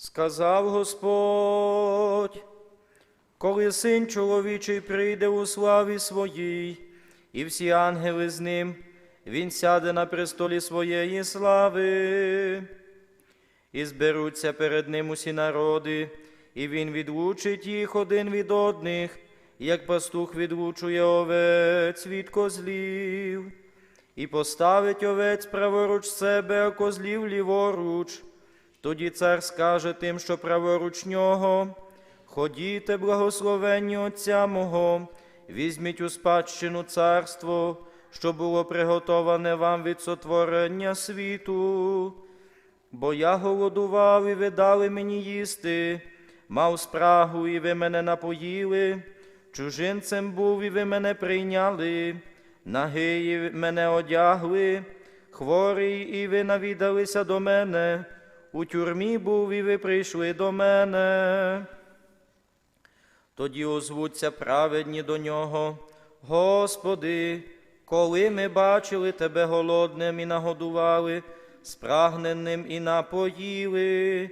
Сказав Господь, коли син чоловічий прийде у славі своїй, і всі ангели з ним, він сяде на престолі своєї слави, і зберуться перед ним усі народи, і він відлучить їх один від одних, як пастух відлучує овець від козлів, і поставить овець праворуч себе, а козлів ліворуч. Тоді цар скаже тим, що праворуч нього, ходіте, благословенні Отця мого, візьміть у спадщину царство, що було приготоване вам від сотворення світу. Бо я голодував, і ви дали мені їсти, мав спрагу, і ви мене напоїли, чужинцем був, і ви мене прийняли, ви мене одягли, хворий, і ви навідалися до мене, у тюрмі був, і ви прийшли до мене. Тоді озвуться праведні до нього, Господи, коли ми бачили Тебе голодним і нагодували, спрагненим і напоїли,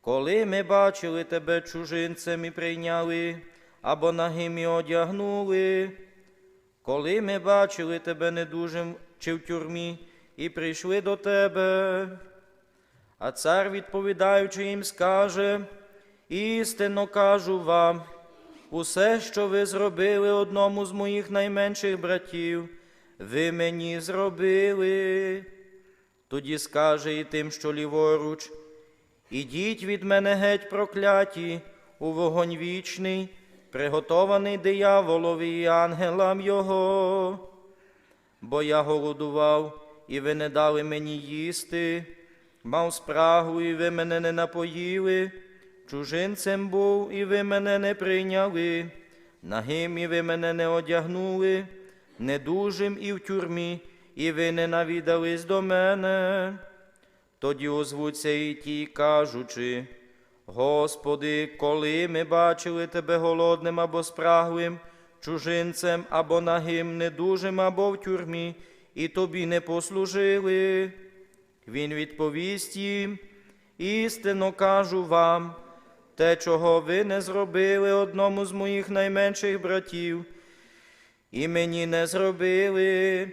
коли ми бачили Тебе чужинцем і прийняли, або нагим і одягнули, коли ми бачили Тебе недужим чи в тюрмі і прийшли до Тебе. А цар, відповідаючи їм, скаже, істинно кажу вам, усе, що ви зробили одному з моїх найменших братів, ви мені зробили. Тоді скаже і тим, що ліворуч, ідіть від мене геть прокляті, у вогонь вічний, приготований дияволові і ангелам його. Бо я голодував, і ви не дали мені їсти, мав спрагу, і ви мене не напоїли, чужинцем був, і ви мене не прийняли, нагим, і ви мене не одягнули, недужим і в тюрмі, і ви не навідались до мене. Тоді озвуться і ті, кажучи, Господи, коли ми бачили Тебе голодним або спраглим, чужинцем або нагим, недужим або в тюрмі, і тобі не послужили. Він відповість їм, істинно кажу вам, те, чого ви не зробили одному з моїх найменших братів, і мені не зробили,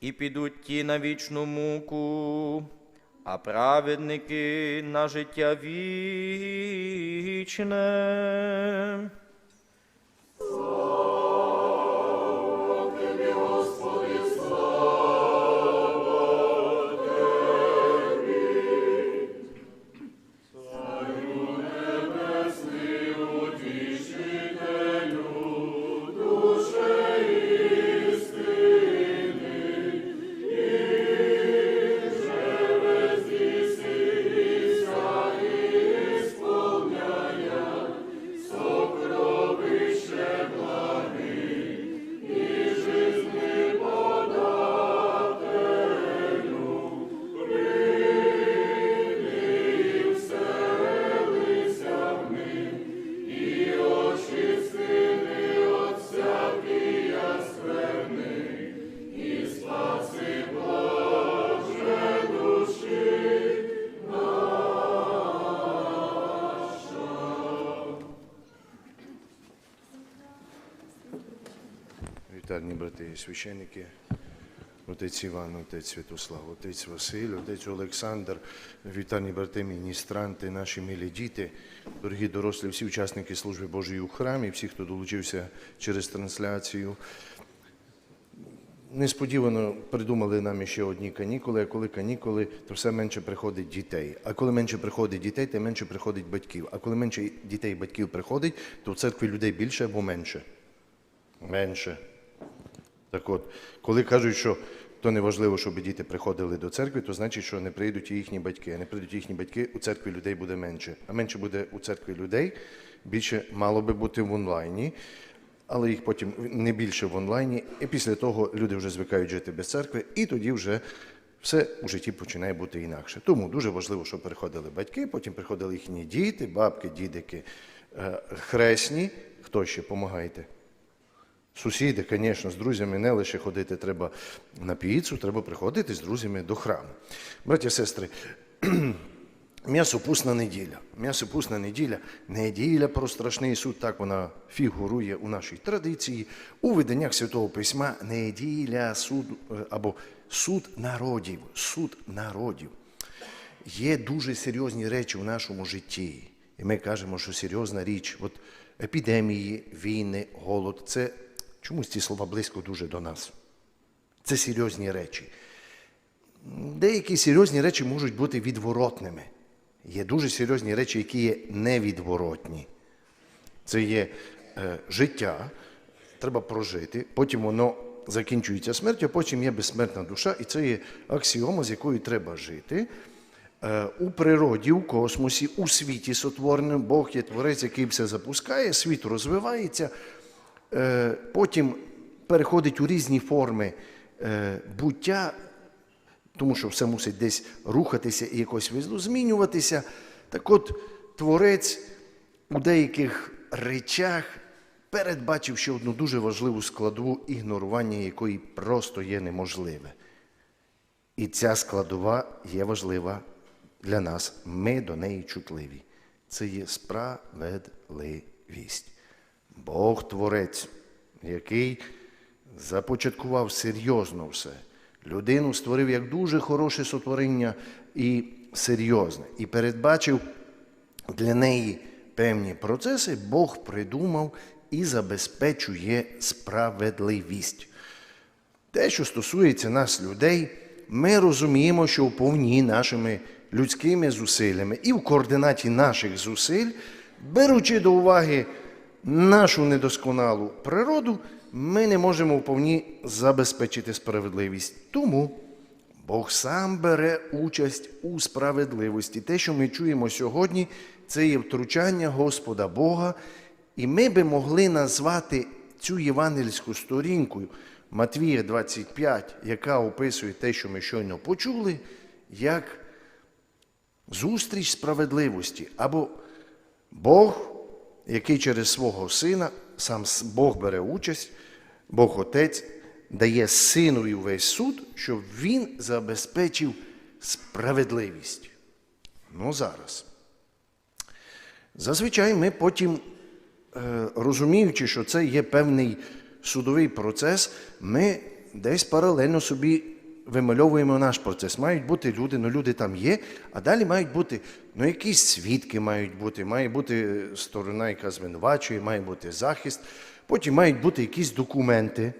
і підуть ті на вічну муку, а праведники на життя вічне. Вітальні брати і священники, отець Іван, отець Святослав, отець Василь, отець Олександр, вітальні брати, міністранти, наші милі діти, дорогі дорослі, всі учасники служби Божої у храмі, всі, хто долучився через трансляцію. Несподівано придумали нам ще одні канікули, а коли канікули, то все менше приходить дітей. А коли менше приходить дітей, то менше приходить батьків. А коли менше дітей і батьків приходить, то в церкві людей більше або менше? Менше. Так от, коли кажуть, що то не важливо, щоб діти приходили до церкви, то значить, що не прийдуть і їхні батьки. А не прийдуть їхні батьки, у церкві людей буде менше. А менше буде у церкві людей, більше мало би бути в онлайні, але їх потім не більше в онлайні. І після того люди вже звикають жити без церкви, і тоді вже все у житті починає бути інакше. Тому дуже важливо, щоб приходили батьки, потім приходили їхні діти, бабки, дідики, е, хресні. Хто ще? Помагайте. Сусіди, звісно, з друзями не лише ходити треба на піцу, треба приходити з друзями до храму. Браті і сестри, М'ясопусна неділя. М'ясопусна неділя, неділя про страшний суд, так вона фігурує у нашій традиції. У виданнях Святого Письма неділя суд е, або суд народів. Суд народів. Є дуже серйозні речі в нашому житті. І ми кажемо, що серйозна річ, от епідемії, війни, голод, це чомусь ці слова близько дуже до нас. Це серйозні речі. Деякі серйозні речі можуть бути відворотними. Є дуже серйозні речі, які є невідворотні. Це є е, життя, треба прожити, потім воно закінчується смертю, потім є безсмертна душа, і це є аксіома, з якою треба жити. Е, у природі, у космосі, у світі сотвореному, Бог є творець, який все запускає, світ розвивається, потім переходить у різні форми е, буття, тому що все мусить десь рухатися і якось змінюватися. Так от творець у деяких речах передбачив ще одну дуже важливу складову, ігнорування якої просто є неможливе. І ця складова є важлива для нас. Ми до неї чутливі. Це є справедливість. Бог Творець, який започаткував серйозно все. Людину створив як дуже хороше сотворення і серйозне. І передбачив для неї певні процеси, Бог придумав і забезпечує справедливість. Те, що стосується нас, людей, ми розуміємо, що вповні нашими людськими зусиллями і в координаті наших зусиль, беручи до уваги нашу недосконалу природу, ми не можемо вповні забезпечити справедливість. Тому Бог сам бере участь у справедливості. Те, що ми чуємо сьогодні, це є втручання Господа Бога, і ми би могли назвати цю євангельську сторінку Матвія 25, яка описує те, що ми щойно почули, як зустріч справедливості або Бог, який через свого сина, сам Бог бере участь, Бог Отець дає синові весь суд, щоб він забезпечив справедливість. Ну зараз. Зазвичай ми потім, е, розуміючи, що це є певний судовий процес, ми десь паралельно собі вимальовуємо наш процес. Мають бути люди, ну люди там є, а далі мають бути, ну якісь свідки мають бути, має бути сторона, яка звинувачує, має бути захист, потім мають бути якісь документи,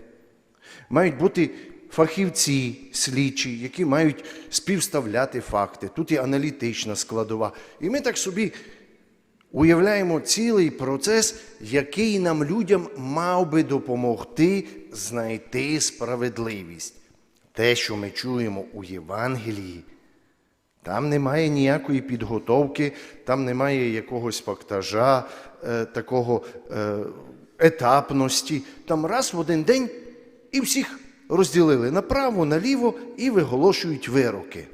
мають бути фахівці, слідчі, які мають співставляти факти. Тут є аналітична складова. І ми так собі уявляємо цілий процес, який нам людям мав би допомогти знайти справедливість. Те, що ми чуємо у Євангелії, там немає ніякої підготовки, там немає якогось фактажа, е, такого е, етапності. Там раз в один день і всіх розділили направо, наліво і виголошують вироки.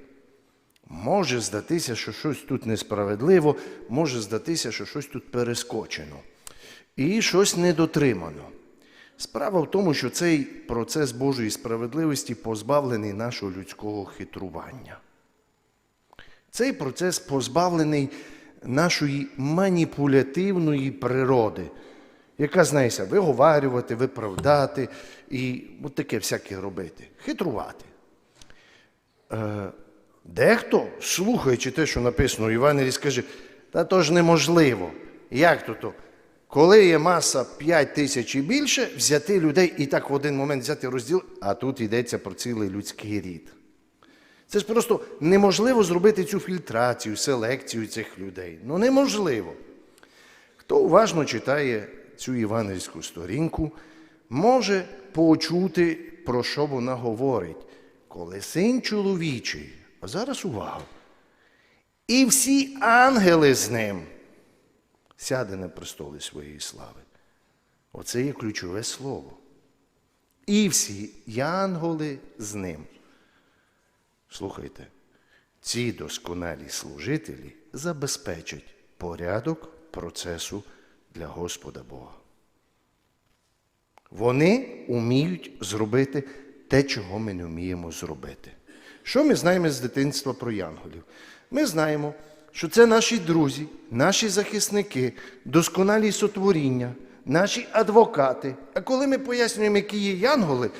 Може здатися, що щось тут несправедливо, може здатися, що щось тут перескочено. І щось недотримано. Справа в тому, що цей процес Божої справедливості позбавлений нашого людського хитрування. Цей процес позбавлений нашої маніпулятивної природи, яка знається виговарювати, виправдати і от таке всяке робити, хитрувати. Е, Дехто, слухаючи те, що написано у Євангелії, скаже, та то ж неможливо. Як то то? Коли є маса 5 тисяч і більше, взяти людей і так в один момент взяти розділ, а тут йдеться про цілий людський рід. Це ж просто неможливо зробити цю фільтрацію, селекцію цих людей. Ну неможливо. Хто уважно читає цю євангельську сторінку, може почути, про що вона говорить. Коли син чоловічий, а зараз увага, і всі ангели з ним сяде на престоли своєї слави. Оце є ключове слово. І всі янголи з ним. Слухайте, ці досконалі служителі забезпечать порядок процесу для Господа Бога. Вони вміють зробити те, чого ми не вміємо зробити. Що ми знаємо з дитинства про янголів? Ми знаємо, що це наші друзі, наші захисники, досконалі сотворіння, наші адвокати. А коли ми пояснюємо, які є янголи,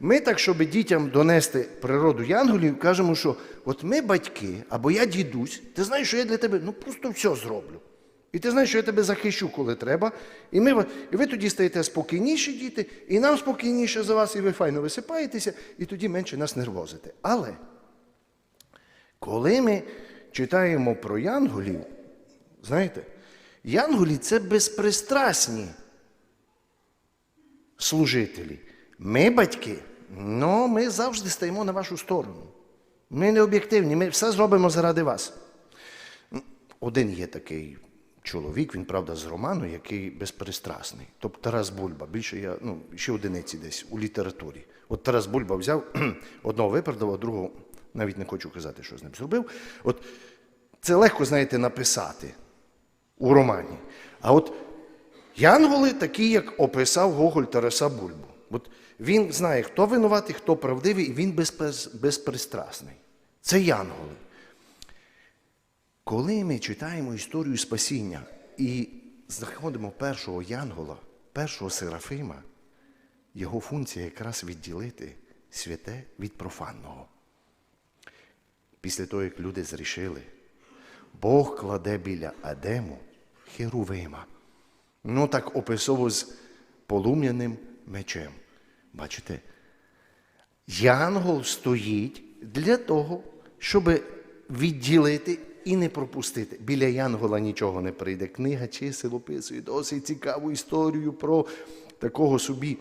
ми так, щоб дітям донести природу янголів, кажемо, що от ми батьки, або я дідусь, ти знаєш, що я для тебе ну просто все зроблю. І ти знаєш, що я тебе захищу, коли треба. І, ми, і ви тоді стаєте спокійніші діти, і нам спокійніше за вас, і ви файно висипаєтеся, і тоді менше нас нервозите. Але коли ми читаємо про янголів, знаєте, янголі це безпристрасні служителі. Ми, батьки, ну, ми завжди стаємо на вашу сторону. Ми не об'єктивні, ми все зробимо заради вас. Один є такий чоловік, він, правда, з роману, який безпристрасний. Тобто Тарас Бульба. Більше я, ну, ще одиниці десь у літературі. От Тарас Бульба взяв, одного виправдав, а другого навіть не хочу казати, що з ним зробив. От це легко, знаєте, написати у романі. А от Янголи такі, як описав Гоголь Тараса Бульбу. От він знає, хто винуватий, хто правдивий, і він безпристрасний. Це янголи. Коли ми читаємо історію спасіння і знаходимо першого янгола, першого серафима, його функція якраз відділити святе від профанного. Після того, як люди зрішили, Бог кладе біля Адему херувима. Ну так описово з полум'яним мечем. Бачите? Янгол стоїть для того, щоб відділити і не пропустити. Біля Янгола нічого не прийде. Книга чисел описує досить цікаву історію про такого собі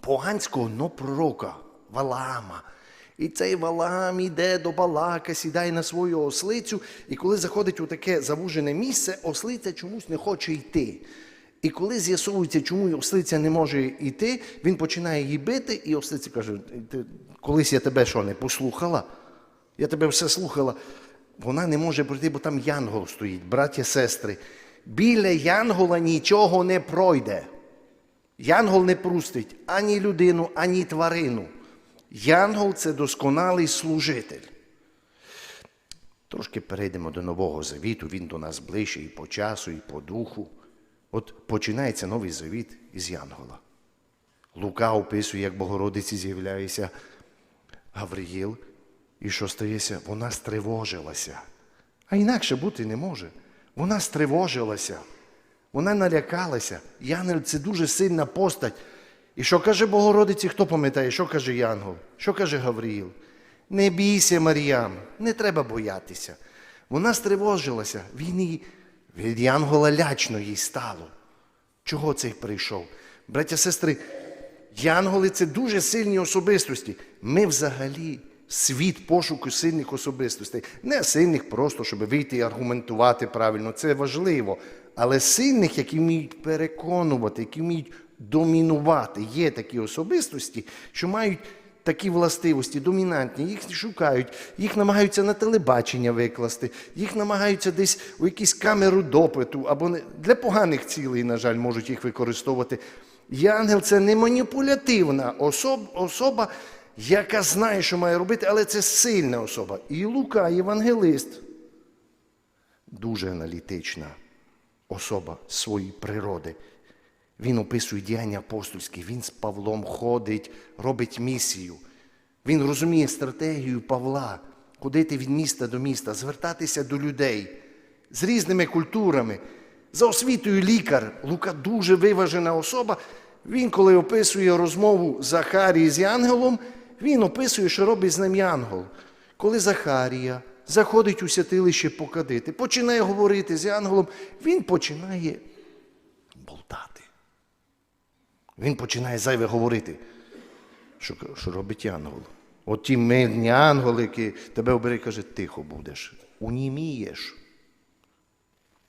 поганського но пророка Валаама. І цей Валаам іде до Балака, сідає на свою ослицю, і коли заходить у таке завужене місце, ослиця чомусь не хоче йти. І коли з'ясовується, чому ослиця не може йти, він починає її бити, і ослиця каже: «Ти- колись я тебе що, не послухала? Я тебе все слухала. Вона не може пройти, бо там янгол стоїть, браття, сестри. Біля янгола нічого не пройде. Янгол не пустить ані людину, ані тварину. Янгол це досконалий служитель. Трошки перейдемо до Нового Завіту, він до нас ближче і по часу, і по духу. От починається новий завіт із Янгола. Лука описує, як Богородиці з'являється Гавриїл, і що стається? Вона стривожилася. А інакше бути не може. Вона стривожилася. Вона налякалася. Янгел це дуже сильна постать. І що каже Богородиці, хто пам'ятає, що каже Янгол? Що каже Гавриїл? Не бійся, Маріям, не треба боятися. Вона стривожилася, він її, від Янгола лячно їй стало. Чого цей прийшов? Браття, сестри, Янголи це дуже сильні особистості. Ми взагалі світ пошуку сильних особистостей. Не сильних просто, щоб вийти і аргументувати правильно, це важливо. Але сильних, які вміють переконувати, які вміють домінувати. Є такі особистості, що мають такі властивості, домінантні, їх шукають, їх намагаються на телебачення викласти, їх намагаються десь у якусь камеру допиту, або не- для поганих цілей, на жаль, можуть їх використовувати. Янгел це не маніпулятивна особа, особа, яка знає, що має робити, але це сильна особа. І Лука, євангелист, дуже аналітична особа своєї природи. Він описує діяння апостольські, він з Павлом ходить, робить місію. Він розуміє стратегію Павла, ходити від міста до міста, звертатися до людей з різними культурами. За освітою лікар, Лука дуже виважена особа. Він, коли описує розмову Захарії з Янгелом, він описує, що робить з ним Янгол. Коли Захарія заходить у святилище покадити, починає говорити з Янголом, він починає болтати. Він починає зайве говорити. Що, що робить янгол? От ті мирні янголи, які тебе оберуть, каже, тихо будеш, унімієш.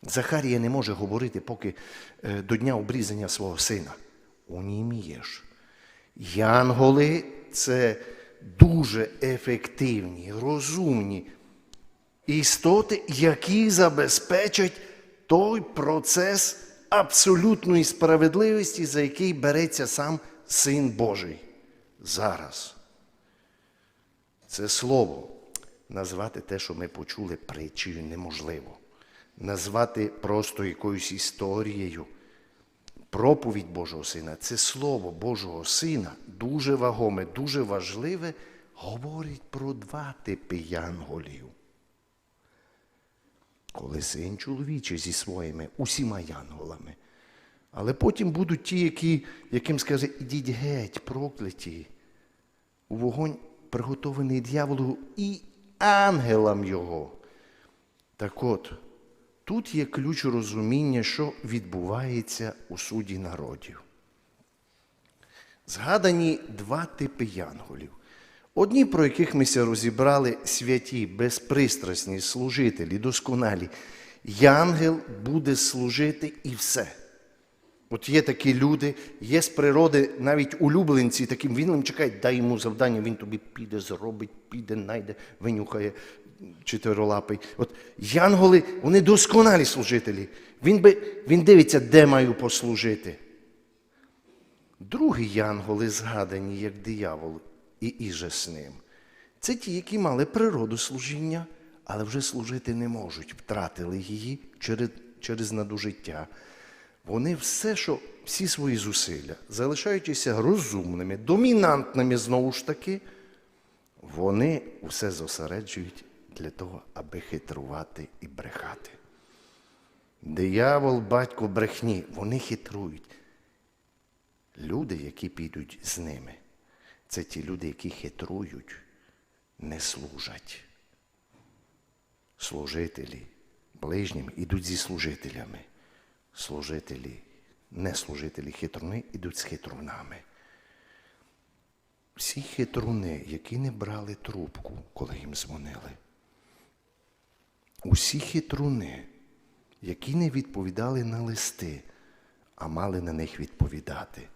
Захарія не може говорити, поки е, до дня обрізання свого сина. Унімієш. Янголи це дуже ефективні, розумні істоти, які забезпечать той процес абсолютної справедливості, за який береться сам Син Божий. Зараз. Це слово назвати те, що ми почули притчею, неможливо. Назвати просто якоюсь історією. Проповідь Божого Сина, це Слово Божого Сина, дуже вагоме, дуже важливе, говорить про два типи янголів. Коли син чоловічий зі своїми усіма янголами. Але потім будуть ті, які, яким скаже, ідіть геть, прокляті, у вогонь приготований дьяволу і ангелам його. Так от, тут є ключ розуміння, що відбувається у суді народів. Згадані два типи янголів. Одні, про яких ми ся розібрали, святі, безпристрасні служителі, досконалі. Янгел буде служити і все. От є такі люди, є з природи навіть улюбленці, таким він чекає, дай йому завдання, він тобі піде, зробить, піде, найде, винюхає чотирилапий. От янголи, вони досконалі служителі. Він, би, він дивиться, де маю послужити. Другі янголи згадані, як диявол і іже з ним. Це ті, які мали природу служіння, але вже служити не можуть, втратили її через, через надужиття. Вони все, що всі свої зусилля, залишаючися розумними, домінантними знову ж таки, вони все зосереджують для того, аби хитрувати і брехати. Диявол, батько брехні, вони хитрують. Люди, які підуть з ними, це ті люди, які хитрують, не служать. Служителі ближнім ідуть зі служителями. Служителі, не служителі хитруни ідуть з хитрунами. Всі хитруни, які не брали трубку, коли їм дзвонили. Усі хитруни, які не відповідали на листи, а мали на них відповідати.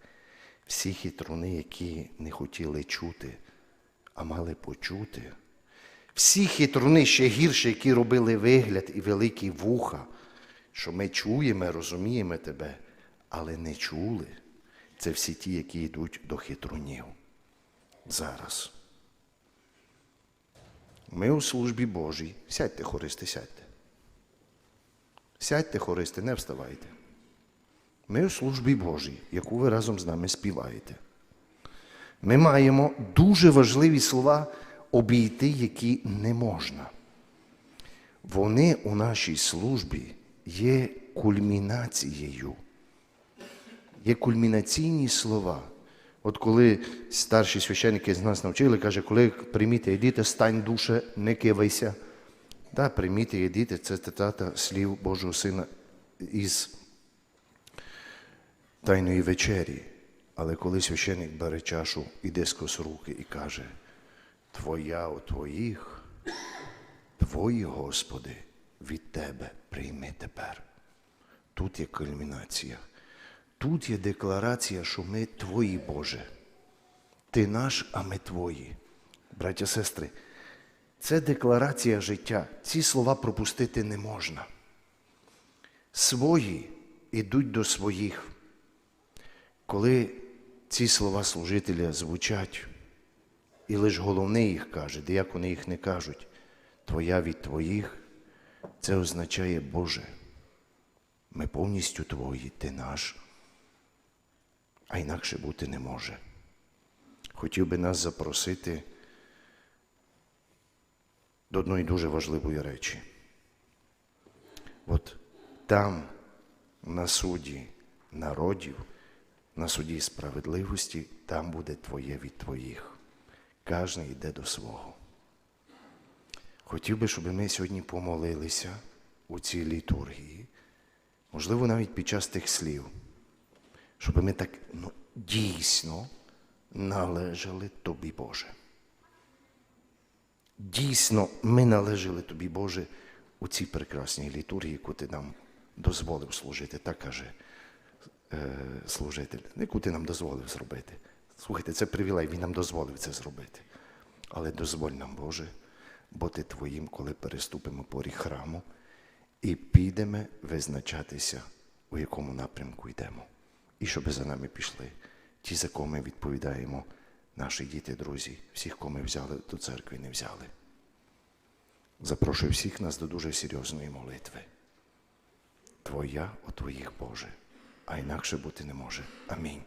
Всі хитруни, які не хотіли чути, а мали почути. Всі хитруни ще гірше, які робили вигляд і великі вуха, що ми чуємо, розуміємо тебе, але не чули. Це всі ті, які йдуть до хитрунів. Зараз. Ми у службі Божій. Сядьте, хористи, сядьте. Сядьте, хористи, не вставайте. Ми у службі Божій, яку ви разом з нами співаєте. Ми маємо дуже важливі слова обійти, які не можна. Вони у нашій службі є кульмінацією. Є кульмінаційні слова. От коли старші священники з нас навчили, каже, коли прийміте єдіте, стань душе, не кивайся. Да, прийміте єдіте, це цитата слів Божого Сина із Тайної вечері. Але коли священик бере чашу і дискос руки і каже, Твоя у твоїх, Твої, Господи, від Тебе прийми тепер. Тут є кульмінація. Тут є декларація, що ми Твої, Боже. Ти наш, а ми Твої. Браття, сестри, це декларація життя. Ці слова пропустити не можна. Свої ідуть до своїх. Коли ці слова служителя звучать, і лише головний їх каже, деякони їх не кажуть, Твоя від Твоїх, це означає Боже. Ми повністю Твої, Ти наш, а інакше бути не може. Хотів би нас запросити до одної дуже важливої речі. От там, на суді народів, на суді справедливості, там буде Твоє від Твоїх. Кожен йде до свого. Хотів би, щоб ми сьогодні помолилися у цій літургії, можливо, навіть під час тих слів, щоб ми так ну, дійсно належали Тобі, Боже. Дійсно, ми належали Тобі, Боже, у цій прекрасній літургії, яку Ти нам дозволив служити, так каже служитель, яку ти нам дозволив зробити. Слухайте, це привілей, він нам дозволив це зробити. Але дозволь нам, Боже, бути Твоїм, коли переступимо поріг храму і підемо визначатися, у якому напрямку йдемо. І щоб за нами пішли ті, за кого ми відповідаємо, наші діти, друзі, всіх, кого ми взяли до церкви, не взяли. Запрошую всіх нас до дуже серйозної молитви. Твоя у твоїх Боже, а інакше бути не може. Амінь.